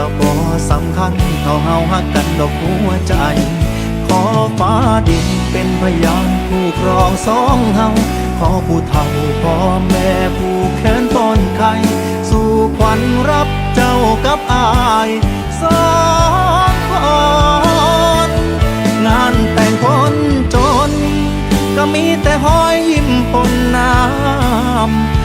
ก็บ่สำคัญเท่าเฮาฮักกันดอกหัวใจ ขอฟ้าดินเป็นพยานผู้ครองสองเฮาขอผู้เฒ่าพ่อแม่ผู้แขนป้อนไข่สู่ขวัญรับเจ้ากับอายสองคนงานแต่งคนจน ก็มีแต่หอยยิ้มปนน้ำ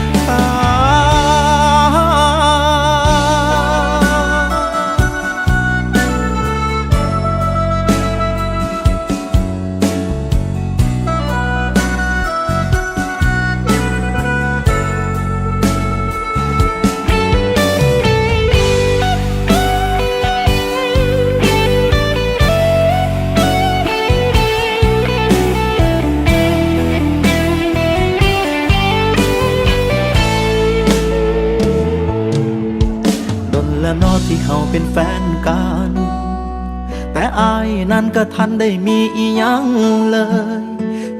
เป็นแฟนกัน แต่อายนั้นก็ทันได้มีอียังเลย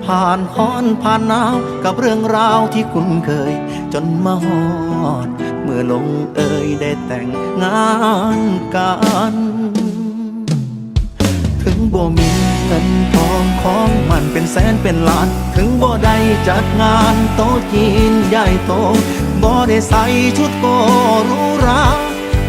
ผ่านฮ้อนผ่านหนาวกับเรื่องราวที่คุ้นเคย จนมาฮอด เมื่อลงเอ่ยได้แต่งงานกันถึงบ่มีเงินทองของมันเป็นแสนเป็นล้าน ถึงบ่ได้จัดงานโต๊ะจีนใหญ่โตบ่ได้ใส่ชุดโกรูหรา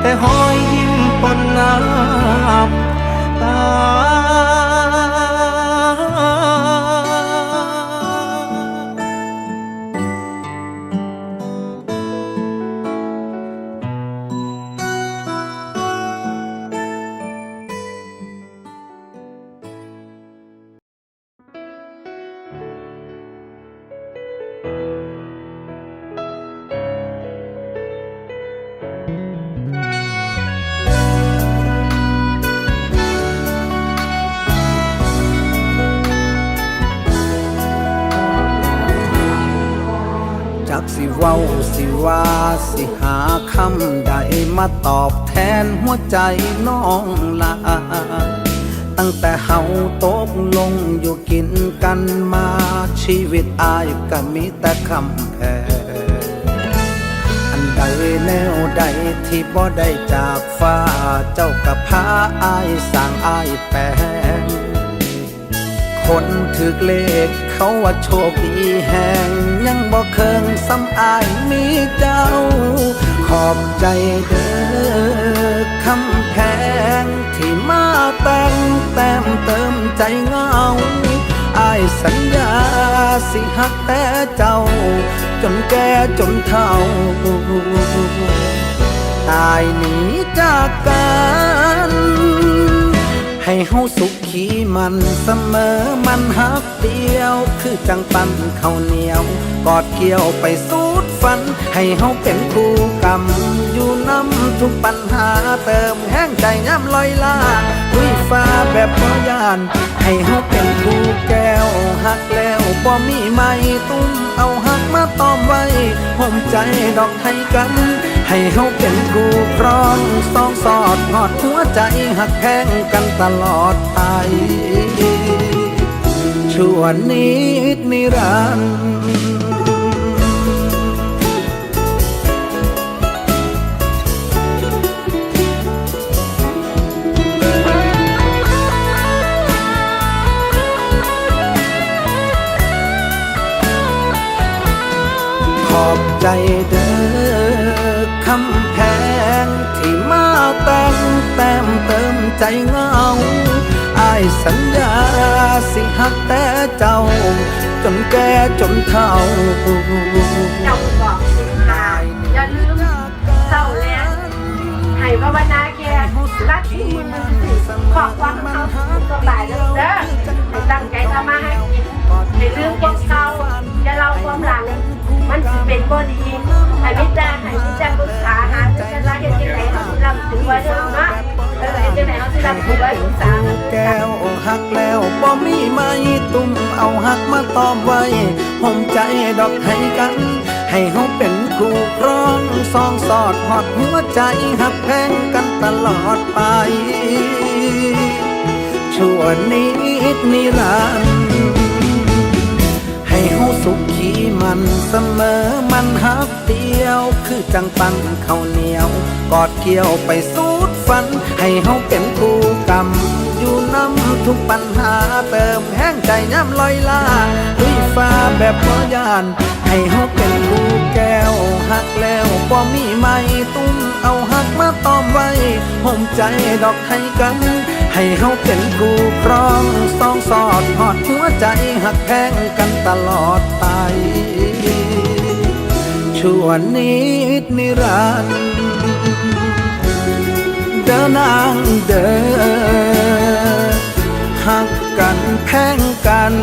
แต่หอยยิ้มปนน้ำตา ว้าสิว่าสิหาคำใดมาตอบแทนหัวใจน้องลาตั้งแต่เฮาตกลงอยู่กินกันมาชีวิตอายก็มีแต่คำแพ้อันใดแนวใดที่บ่ได้จากฟ้าเจ้ากับพาอายสร้างอายแปล คนถึกเลขเขาว่าโชคดีแห่ง ยังบ่เคิงซ้ำอายมีเจ้า ขอบใจเด้อคำแพงที่มาแต่งแต้มเติมใจเงาอายสัญญาสิหักแต่เจ้า จนแก่จนเฒ่าตายหนีจากกัน ให้เฮาสุขขีมันเสมอมันหักเดียว คือจังปันข้าวเหนียว กอดเกี่ยวไปสูดฝัน ให้เฮาเป็นคู่กรรม อยู่น้ำทุกปัญหาเติมแห้งใจย้ำลอยลาลุยฟ้าแบบบ่ยาน ให้เฮาเป็นคู่แก้วหักแล้วบ่มีไม่ตุ้มเอาหา ตอมไว้ห่มใจดอกให้กัน ให้เฮาเป็นคู่ครองสองสอดหอดหัวใจหักแพงกันตลอดไปชวนิดนิรันดร์ ขอบใจเด้อคำแพงที่มาแต่งแต้มเติมใจเงาอายสัญญาสิหักแต่เจ้า จนแก่จนเฒ่าเจ้าบอกสิค้าอย่าลืมเศร้าแล้วให้ภาวนาแค่รักที่มือขอบความเขาสบายเด้อเด้อให้ตั้งใจทำมาให้ เป็นบ่ดีให้มิตรให้มิตรปรึกษาหาจะละเฮ็ดจังได๋เขาสิรับถือไว้เด้อเนาะเออเฮ็ดจังได๋เขาสิรับถือไว้ปรึกษาแก้วหักแล้วบ่มีไม้ตุ้มเอาหักมาตอมไว้ห่มใจดอกให้กัน ให้เฮาเป็นคู่ครองสองสอดหอดหัวใจหักแพงกันตลอดไปชั่วนิดนิรันดร์ ให้เฮาสุขขีมันเสมอมันหักเดียว คือจังปันข้าวเหนียว กอดเกี่ยวไปสูดฝัน ให้เฮาเป็นคู่กรรม อยู่น้ำทุกปัญหาเติมแห้งใจย้ำลอยลาลุยฟ้าแบบบ่ยาน ให้เฮาเป็นคู่แก้วหักแล้วบ่มีไม้ตุ้มเอาหักมาตอ ห่มใจดอกให้กัน ให้เฮาเป็นคู่ครองสองสอดหอดหัวใจหักแพงกันตลอดไปชั่วนิดนิรันดร์เดินนางเดินหักกันแพงกัน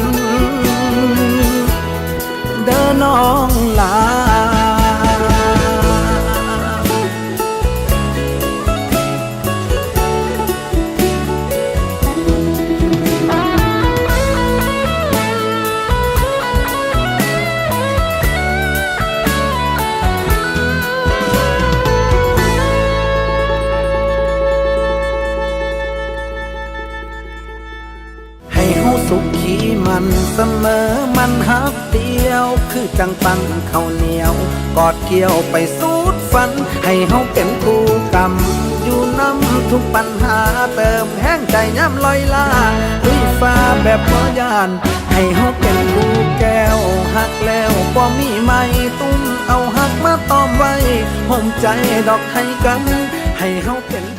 สุขขีมันเสมอมันหักเดียว คือจังปันเข้าเหนียว กอดเกี่ยวไปสูดฝัน ให้เฮาเป็นคู่กรรมอยู่น้ำทุกปัญหาเติมแห้งใจย้ำลอยลาลุยฟ้าแบบบ่ยาน ให้เฮาเป็นคู่แก้วหักแล้วบ่มีไม้ตุ้มเอาหักมาตอมไว้ห่มใจดอกให้กัน ให้เฮาเป็น